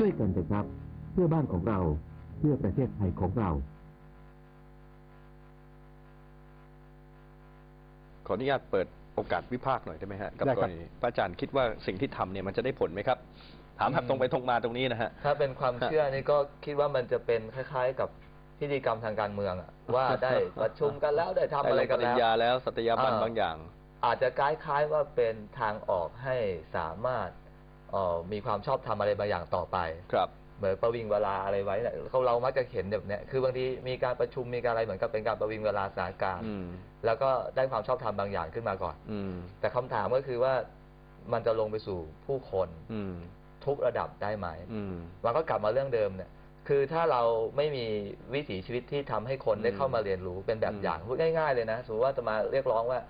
ช่วยกันเถอะครับ เพื่อบ้านของเราเพื่อประเทศไทยของเรา ขออนุญาตเปิดโอกาสวิพากษ์หน่อยได้ไหมฮะกับได้กครัรบ ณีพระอาจารย์คิดว่าสิ่งที่ทำเนี่ยมันจะได้ผลไหมครับ ถามแบบตรงไปตรงมาตรงนี้นะฮะ ถ้าเป็นความเชื่อนี่ก็คิดว่ามันจะเป็นคล้าย ๆ กับพิธีกรรมทางการเมืองอะว่าได้ประชุมกันแล้วได้ทำได้อะไรลงปกันริแล้ญวญาแล้วสัตยาบันอ่าบางอย่าง อาจจะคล้ายๆว่าเป็นทางออกให้สามารถ เอ่อมีความชอบธรรมอะไรบางอย่างต่อไป ครับ เหมือนประวิงเวลาอะไรไว้เนี่ยเขาเรามักจะเห็นแบบเนี้ยคือบางทีมีการประชุมมีการอะไรเหมือนกับเป็นการประวิงเวลาสถานการณ์อืม แล้วก็ได้ความชอบธรรมบางอย่างขึ้นมาก่อน อืม แต่คำถามก็คือว่ามันจะลงไปสู่ผู้คนอืม ทุกระดับได้ไหม อืม มันก็กลับมาเรื่องเดิมเนี่ย คือถ้าเราไม่มีวิถีชีวิตที่ทำให้คนได้อืมเข้ามาเรียนรู้เป็นแบบอืมอย่างพูดง่าย ๆ เลยนะ สมมติว่าจะมาเรียกร้องว่า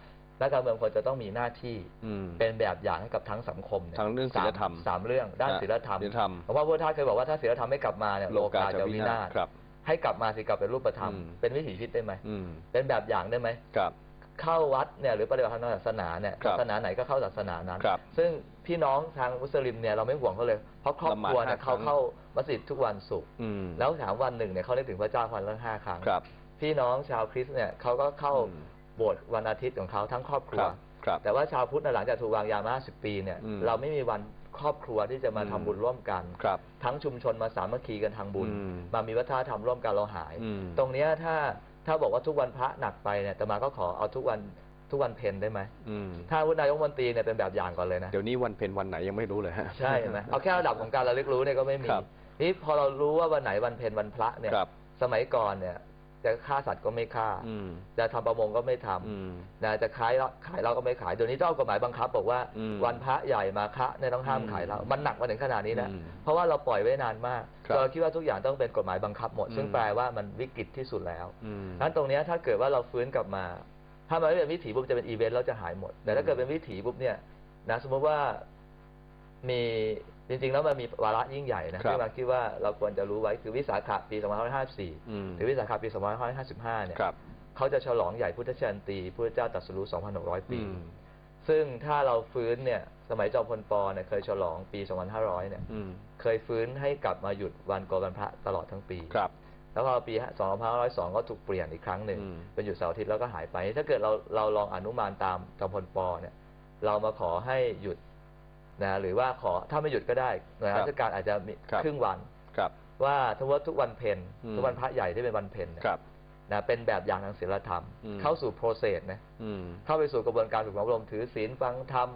นักการเมืองควรจะต้องมีหน้าที่อืมเป็นแบบอย่างให้กับทั้งสังคมเนี่ยทั้งเรื่องศีลธรรมสาสามเรื่องด้านฮะศีลธรรมศีลธรรมเพราะว่าพุทธทาสเคยบอกว่าถ้าศีลธรรมไม่กลับมาเนี่ยโลกาจะวินาศครับให้กลับมาสิกลับเป็นรูปธรรมอืมเป็นวิถีชีวิตได้ไหมอืมเป็นแบบอย่างได้ไหมครับเข้าวัดเนี่ยหรือปฏิบัติธรรมทางศาสนาเนี่ยครับศาสนาไหนก็เข้าศาสนานั้นครับซึ่งพี่น้องทางมุสลิมเนี่ยเราไม่ห่วงเขาเลย เพราะครอบครัวเนี่ยละหมาดห้าเขาครั้งเข้ามัสยิดทุกวันศุกร์อืมแล้วถามวันหนึ่งเนี่ยเขาได้ถึงพระเจ้าพันละห้าครั้งครับพี่น้องชาวคริสต์เนี่ยเขาก็เข้าอืม โบสถ์วันอาทิตย์ของเขาทั้งครอบครัควรับครับ แต่ว่าชาวพุทธน่ะหลังจากถูกวางยามา50ปีเนี่ยอืมเราไม่มีวันครอบครัวที่จะมาอืมทำบุญร่วมกัน ครับทั้งชุมชนมาสามัคคีกันทางบุญ อืมมามีวัฒนธรรมร่วมกันเราหาย อืม ตรงเนี้ยถ้าถ้าบอกว่าทุกวันพระหนักไปเนี่ยแต่มาก็ขอเอาทุกวันทุกวันเพนได้ไหมอืมถ้าวุฒินายกรัฐมนตรีเนี่ยเป็นแบบอย่างก่อนเลยนะ เดี๋ยวนี้วันเพ็ญวันไหนยังไม่รู้เลยฮะ ใช่ไหมเอาแค่ระดับของการระลึกรู้เนี่ยก็ไม่มีครับนี่พอเรารู้ว่าวันไหนวันเพ็ญวันพระเนี่ย ครับสมัยก่อนเนี่ย จะฆ่าสัตว์ก็ไม่ฆ่าอืมจะทำประมงก็ไม่ทำอืมนะจะขายเหล้าขายเหล้าก็ไม่ขายเดี๋ยวนี้เจ้ากฎหมายบังคับ บอกว่าอืมวันพระใหญ่มาฆะเนี่ยต้องห้ามอืมขายเหล้ามันหนักมาถึงขนาดนี้นะอืมเพราะว่าเราปล่อยไว้นานมากครับเราคิดว่าทุกอย่างต้องเป็นกฎหมายบังคับหมด ซึ่งอืมแปลว่ามันวิกฤตที่สุดแล้วอืมนั้นตรงเนี้ยถ้าเกิดว่าเราฟื้นกลับมา ถ้ามันไม่เป็นวิถีปุ๊บจะเป็นอีเวนต์เราจะหายหมดแต่ถ้าเกิดเป็นวิถีปุ๊บเนี่ยนะสมมติว่า มีจริงๆ แล้วมันมีวาระยิ่งใหญ่นะครับ ที่มาคิดว่าเราควรจะรู้ไว้คือวิสาขะปี 2554อืมหรือวิสาขะปี 2555 เนี่ยครับเขาจะฉลองใหญ่พุทธชยันตีพุทธเจ้าตรัสรู้ 2,600 ปีอืมซึ่งถ้าเราฟื้นเนี่ยสมัยจอมพลปเนี่ยเคยฉลองปี 2,500 เนี่ยอืมเคยฟื้นให้กลับมาหยุดวันโกนวันพระตลอดทั้งปีครับแล้วพอปี 2502 ก็ถูกเปลี่ยนอีกครั้งหนึ่งอืมเป็นหยุดเสาร์อาทิตย์แล้วก็หายไป ถ้าเกิดเราเราลองอนุมานตามจอมพลปเนี่ยเรามาขอให้หยุด นะหรือว่าขอถ้าไม่หยุดก็ได้หน่วยงานราชการอาจจะมีครับ ครึ่งวัน ครับ ว่าถ้าว่าทุกวันเพ็ญอืม ทุกวันพระใหญ่ที่เป็นวันเพ็ญเนี่ยครับ นะเป็นแบบอย่างทางศีลธรรม อืม เข้าสู่โปรเซสนะอืม เข้าไปสู่กระบวนการฝึกอบรมถือศีลฟังธรรม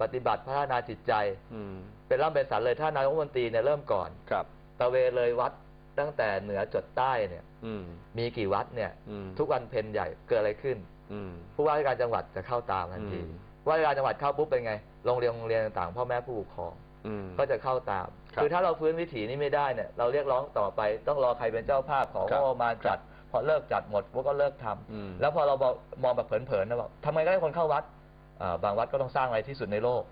ปฏิบัติพัฒนาจิตใจ อืม เป็นร่ำเป็นสันเลยถ้านายกรัฐมนตรีเนี่ยเริ่มก่อนครับตะเวนเลยวัดตั้งแต่เหนือจดใต้เนี่ยอืม มีกี่วัดเนี่ยอืม ทุกวันเพ็ญใหญ่เกิดอะไรขึ้น อืม ผู้ว่าราชการจังหวัดจะเข้าตามทันที อืม ว่าราชการจังหวัดเข้าปุ๊บเป็นไงโรงเรียนโรงเรียนต่างๆพ่อแม่ผู้ปกครองอืม ก็จะเข้าตามครับคือถ้าเราฟื้นวิถีนี้ไม่ได้เนี่ยเราเรียกร้องต่อไป ต้องรอใครเป็นเจ้าภาพของครับงบประมาณจัด พอเลิกจัดหมดพวกก็เลิกทำอืม แล้วพอเราบอกมองแบบเผินๆนะบอกทำไมก็ให้คนเข้าวัด อ่าบางวัดก็ต้องสร้างอะไรที่สุดในโลก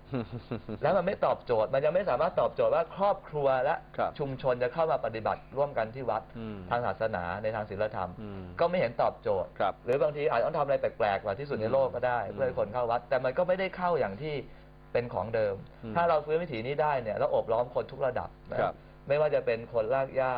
แล้วมันไม่ตอบโจทย์ มันยังไม่สามารถตอบโจทย์ว่าครอบครัวและครับชุมชนจะเข้ามาปฏิบัติร่วมกันที่วัดอืมทางศาสนาในทางศีลธรรม อืมก็ไม่เห็นตอบโจทย์ ครับหรือบางทีอาจจะต้องทำอะไรแปลกๆกว่าที่สุดในโลกก็ได้ อืมเพื่อให้คนเข้าวัด แต่มันก็ไม่ได้เข้าอย่างที่เป็นของเดิม อืมถ้าเราฟื้นวิถีนี้ได้เนี่ยแล้วอบล้อมคนทุกระดับนะครับ ไม่ว่าจะเป็นคนรากหญ้า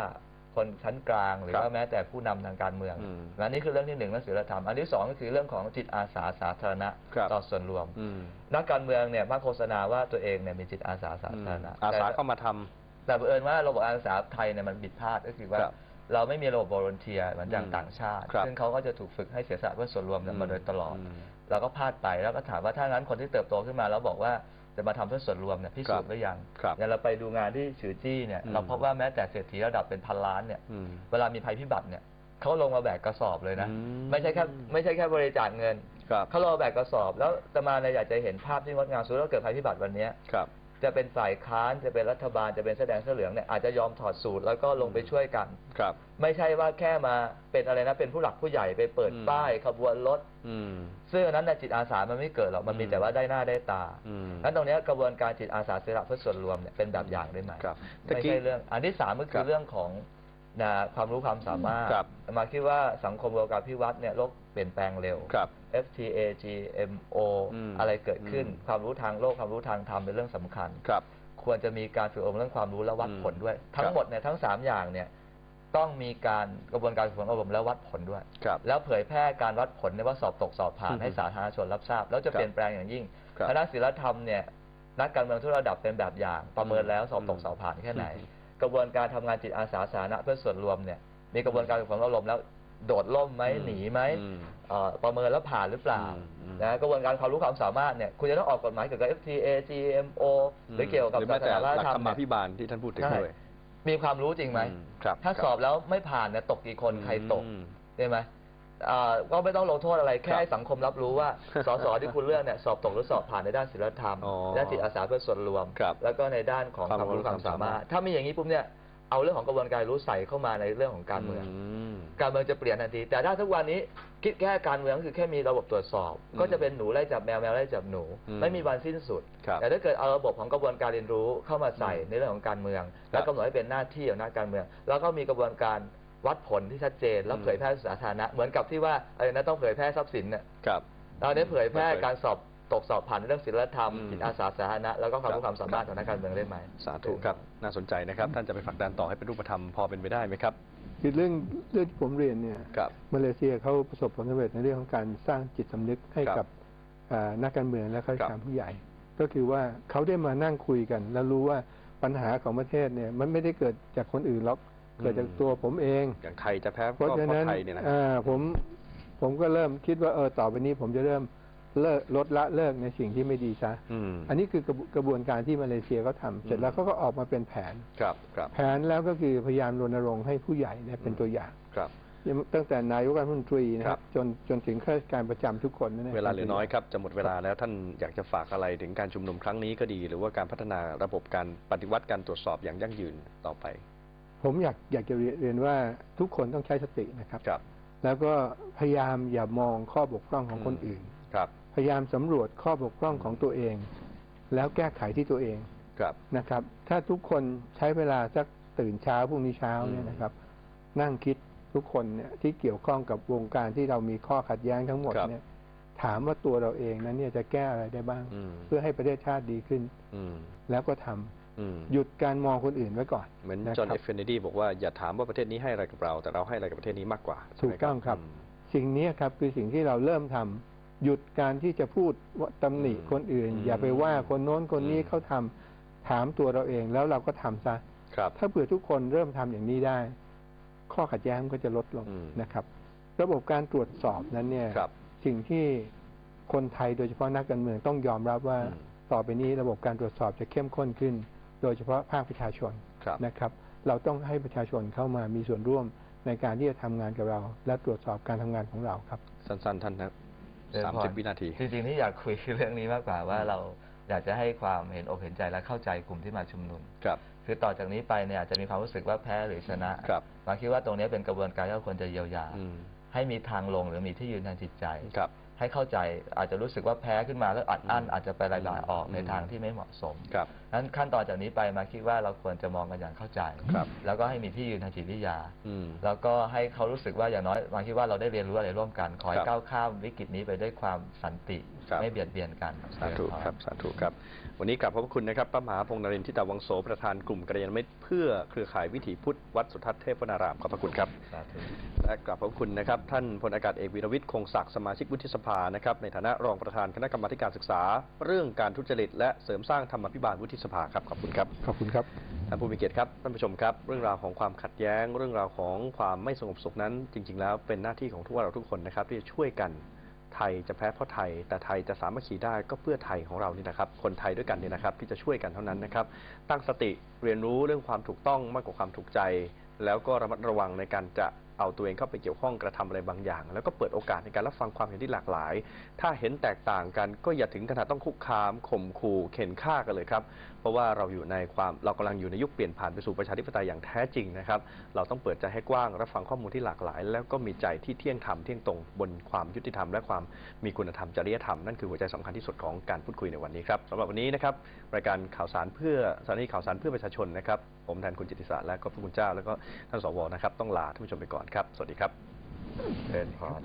คนชั้นกลาง หรือครับว่าแม้แต่ผู้นำทางการเมืองอืมนะนี่คือเรื่องที่หนึ่งเรื่องศีลธรรมอันที่สองก็คือเรื่องของจิตอาสาสาธารณะครับต่อส่วนรวมอืมนักการเมืองเนี่ยมักโฆษณาว่าตัวเองเนี่ยมีจิตอาสาสาธารณะอาสาแต่เข้ามาทำแต่เผอิญว่าระบบอาสาไทยเนี่ยมันผิดพลาดก็คือว่าครับเราไม่มีระบบ volunteer เหมือนอย่างอืมต่างชาติครับซึ่งเขาก็จะถูกฝึกให้เสียสละเพื่อส่วนรวมเนี่ยมาโดยตลอดมเราก็พลาดไปแล้วก็ถามว่าถ้างั้นคนที่เติบโตขึ้นมาแล้วบอกว่า จะมาทำเพื่อส่วนรวมเนี่ยพิสูจน์หรือยังครับเนี่ยเราไปดูงานที่ฉือจี้เนี่ยอืมเราพบว่าแม้แต่เศรษฐีระดับเป็นพันล้านเนี่ยอืมเวลามีภัยพิบัติเนี่ยเขาลงมาแบกกระสอบเลยนะ อืมไม่ใช่แค่ไม่ใช่แค่บริจาคเงินครับ เขาลงมาแบกกระสอบ แล้วอาตมาเนี่ยอยากจะเห็นภาพที่งดงามสุดแล้วเกิดภัยพิบัติวันเนี้ย ครับ จะเป็นฝ่ายค้านจะเป็นรัฐบาลจะเป็นแสดงเสื้อเหลืองเนี่ยอาจจะยอมถอดสูตรแล้วก็ลงไปช่วยกัน ครับ ไม่ใช่ว่าแค่มาเป็นอะไรนะเป็นผู้หลักผู้ใหญ่ไปเปิดอืม ป้ายขบวนรถ อืม ซึ่งอันนั้นน่ะจิตอาสามันไม่เกิดหรอกมันมีอืมแต่ว่าได้หน้าได้ตาอืมนั้นตรงเนี้ยกระบวนการจิตอาสาเสียสละเพื่อส่วนรวมเนี่ยเป็นแบบอย่างได้ไหมครับไม่ตะกี้ใช่เรื่องอันที่สามก็คคืรัอบ เรื่องของ นะความรู้ความสามารถครับมาคิดว่าสังคมโลกาภิวัตน์เนี่ยโลกเปลี่ยนแปลงเร็ว ครับ FTA GMO อืมอะไรเกิดขึ้น อืม ความรู้ทางโลกความรู้ทางธรรมเป็นเรื่องสำคัญ ครับ ควรจะมีการฝึกอบรมเรื่องความรู้และวัดผลด้วย ครัทั้บงหมดเนี่ยทั้งสามอย่างเนี่ยต้องมีการกระบวนการฝึกอบรมและวัดผลด้วย ครับ แล้วเผยแพร่การวัดผลเนี่ยว่าสอบตกสอบผ่านอืมให้สาธารณชนรับทราบ แล้วจะครับเปลี่ยนแปลงอย่างยิ่งครับคณะศิลธรรมเนี่ยนักการเมืองทุกระดับเป็นแบบอย่างประเมินแล้วสอบตกอืมสอบผ่านแค่ไหน อืม กระบวนการทำงานจิตอาสาสาธารณะเพื่อส่วนรวมเนี่ยมีกระบวนการฝึกฝนอบรมแล้ว โดดล่มไหมอืมหนีไหมอืมเอ่อประเมินแล้วผ่านหรือเปล่าอืมอืมนะกระบวนการความรู้ความสามารถเนี่ยคุณจะต้องออกกฎหมายเกี่ยวกับ FTA GMO หรือเกี่ยวกับหรือศาแม้สแต่นาหวัฒลันกธรรธรมรมาภิบาลที่ท่านพูดถึงใช่ด้วย มีความรู้จริงไหมอืครับถ้าครับสอบแล้วไม่ผ่านเนี่ยตกกี่คนใครตกอืม ใช่ไหม อ่าก็ไม่ต้องลงโทษอะไรแค่ครับให้สังคมรับรู้ว่า สสที่คุณเลือกเนี่ยสอบตกหรือสอบผ่านในด้านศิลธรรมอ๋อด้านจิตอาสาเพื่อส่วนรวม ครับแล้วก็ในด้านของความความรู้รู้ความสามารถความสามารถ ถ้ามีอย่างนี้ปุ๊บเนี่ยเอาเรื่องของกระบวนการรู้ใส่เข้ามาในเรื่องของการเมืองมการเมืองจะเปลี่ยนทันที แต่ถ้าทุกวันนี้คิดแค่การเมืองคือแค่มีระบบตรวจสอบอืมก็จะเป็นหนูไล่จับแมวแมวไล่จับหนู อืมไม่มีวันสิ้นสุด ครับแต่ถ้าเกิดเอาระบบของกระบวนการเรียนรู้เข้ามาใส่อืมในเรื่องของการเมืองครับแล้วกำหนดให้เป็นหน้าที่ของนักการเมือง แล้วก็มีกระบวนการ วัดผลที่ชัดเจน แล้วอืมเผยแพร่สู่สาธารณะเหมือนกับที่ว่าอะไรนะต้องเผยแพร่ทรัพย์สินเนี่ยครับ เราได้เผยแพร่เผยการสอบตกสอบผ่านในเรื่องศีลธรรมอืมจิตอาสาสาธารณะแล้วก็ความรู้ครับความสามารถของนักการเมืองได้ไหมสาธุครับน่าสนใจนะครับ ท่านจะไปผลักดันต่อให้เป็นรูปธรรมพอเป็นไปได้ไหมครับคือเรื่องเรื่องที่ผมเรียนเนี่ยครับมาเลเซียเขาประสบผลสำเร็จในเรื่องของการสร้างจิตสำนึกให้ครับกับอ่านักการเมืองและข้าราชครัการบผู้ใหญ่ ก็คือว่าเขาได้มานั่งคุยกัน แล้วรู้ว่าปัญหาของประเทศเนี่ยมันไม่ได้เกิดจากคนอื่นหรอก เกิดจากตัวผมเอง อย่างไทยจะแพ้เพก็ราะเพฉะนั้นราะไทยเนี่ยนะ อ่าผมผมก็เริ่มคิดว่าเออต่อไปนี้ผมจะเริ่มเลิกลดละเลิกในสิ่งที่ไม่ดีซะอืมอันนี้คือกระบกระบวนการที่มาเลเซียเขาทำเสร็จแล้วเขาก็ออกมาเป็นแผน ครับครับแผนแล้วก็คือพยายามรณรงค์ให้ผู้ใหญ่เนี่ยเป็นอืมตัวอย่าง ครับ ตั้งแต่นายกรัฐมนตรีนะคครัรับ บจนจนถึงข้าราชการประจำทุกคนนั่นเวลาเหลือน้อยครับจะหมดเวลาแล้วท่านอยากจะฝากอะไรถึงการชุมนุมครั้งนี้ก็ดี หรือว่าการพัฒนาระบบการปฏิวัติการตรวจสอบอย่างยั่งยืนต่อไป ผมอยากอยากจะเรียนเรียนว่าทุกคนต้องใช้สตินะครับครับ แล้วก็พยายามอย่ามองข้อบกพร่องของคนอื่นครับ พยายามสำรวจข้อบกพร่องของตัวเอง แล้วแก้ไขที่ตัวเองครับนะครับ ถ้าทุกคนใช้เวลาสักตื่นเช้าพรุ่งนี้เช้าเนี่ยอืมนะครับ นั่งคิดทุกคนเนี่ยที่เกี่ยวข้องกับวงการที่เรามีข้อขัดแย้งทั้งหมดครับเนี่ยถามว่าตัวเราเองนั้นเนี่ยจะแก้อะไรได้บ้างอืมเพื่อให้ประเทศชาติดีขึ้นอืมแล้วก็ทำอืม หยุดการมองคนอื่นไว้ก่อน เหมือนนะจอห์นครัเอบฟเฟนเนดีบอกว่าอย่าถามว่าประเทศนี้ให้อะไรกับเรา แต่เราให้อะไรกับประเทศนี้มากกว่าถูกต้องครับใช่ไหมสิ่งนี้ครับคือสิ่งที่เราเริ่มทำหยุดการที่จะพูดว่าตำหนิอืมคนอื่นอืมอย่าไปว่าคนโน้นคนนี้อืมเขาทำถามตัวเราเองแล้วเราก็ทำซะครับถ้าเผื่อทุกคนเริ่มทำอย่างนี้ได้ ข้อขัดแย้งมันก็จะลดลงอืมนะครับ ระบบการตรวจสอบนั้นเนี่ยครับสิ่งที่คนไทยโดยเฉพาะนักการเมืองต้องยอมรับว่าอืมต่อไปนี้ระบบการตรวจสอบจะเข้มข้นขึ้น โดยเฉพาะภาคประชาชนครับนะครับ เราต้องให้ประชาชนเข้ามามีส่วนร่วมในการที่จะทำงานกับเรา และตรวจสอบการทำงานของเราครับ สั้นๆ ท่านนะเชิญสามพรสิบวินาที จริงๆที่อยากคุยเรื่องนี้มากกว่าว่าเราอยากจะให้ความเห็นอกเห็นใจและเข้าใจกลุ่มที่มาชุมนุมครับคือต่อจากนี้ไปเนี่ยอาจจะมีความรู้สึกว่าแพ้หรือชนะครับบางคิดว่าตรงนี้เป็นกระบวนการที่เราควรจะเยียวยาอืมให้มีทางลงหรือมีที่ยืนทางจิตใจครับ ให้เข้าใจอาจจะรู้สึกว่าแพ้ขึ้นมาแล้วอัดอั้นอืมอาจจะไประบายออกในอืมทางที่ไม่เหมาะสมครับนั้นขั้นตอนจากนี้ไปมาคิดว่าเราควรจะมองกันอย่างเข้าใจครับแล้วก็ให้มีที่ยืนทางจิตวิทยาอืมแล้วก็ให้เขารู้สึกว่าอย่างน้อยมาคิดว่าเราได้เรียนรู้อะไรร่วมกัน ขอให้ครับก้าวข้ามวิกฤตนี้ไปด้วยความสันติครับไม่เบียดเบียนกันสาธุครับสาธุครับ วันนี้กลับขอบพระคุณนะครับพระมหาพงษ์นรินทร์ทิตาวังโสประธานกลุ่มกัลยาณมิตรเพื่อเครือข่ายวิถีพุทธวัดสุทัศน์เทพวนารามขอบพระคุณครับสาธุและกลับขอบคุณนะครับท่านพลอากาศเอกวีรวิทย์คงศักดิ์สมาชิกวุฒิสภานะครับในฐานะรองประธานคณะกรรมาธิการศึกษา เรื่องการทุจริต และเสริมสร้างธรรมาภิบาลวุฒิสภาครับขอบคุณครับขอบคุณครับท่านผู้มีเกียรติครับท่านผู้ชมครับ เรื่องราวของความขัดแย้ง เรื่องราวของความไม่สงบสุขนั้น จริง ๆ แล้วเป็นหน้าที่ของทุกเราทุกคนนะครับที่จะช่วยกันไทยจะแพ้เพราะไทย แต่ไทยจะสามัคคีได้ก็เพื่อไทยของเรานี่นะครับ คนไทยด้วยกันเนี่ยนะครับ ที่จะช่วยกันเท่านั้นนะครับ ตั้งสติเรียนรู้เรื่องความถูกต้องมากกว่าความถูกใจ แล้วก็ระมัดระวังในการจะเอาตัวเองเข้าไปเกี่ยวข้องกระทำอะไรบางอย่าง แล้วก็เปิดโอกาสในการรับฟังความเห็นที่หลากหลาย ถ้าเห็นแตกต่างกันก็อย่าถึงขนาดต้องคุกคามข่มขู่เข็นฆ่ากันเลยครับเพราะว่าเราอยู่ในความเรากำลังอยู่ในยุคเปลี่ยนผ่านไปสู่ประชาธิปไตยอย่างแท้จริงนะครับเราต้องเปิดใจให้กว้างรับฟังข้อมูลที่หลากหลาย แล้วก็มีใจที่เที่ยงธรรมเที่ยงตรงบนความยุติธรรม และความมีคุณธรรมจริยธรรมนั่นคือหัวใจสำคัญที่สุดของการพูดคุยในวันนี้ครับสำหรับวันนี้นะครับรายการข่าวสารเพื่อสถานีข่าวสารเพื่อประชาชนนะครับ ผมแทนคุณจิติศาสตร์และก็พระคุณเจ้า แล้วก็ท่านสวนะครับต้องลาท่านผู้ชมไปก่อนครับ สวัสดีครับเชิญพร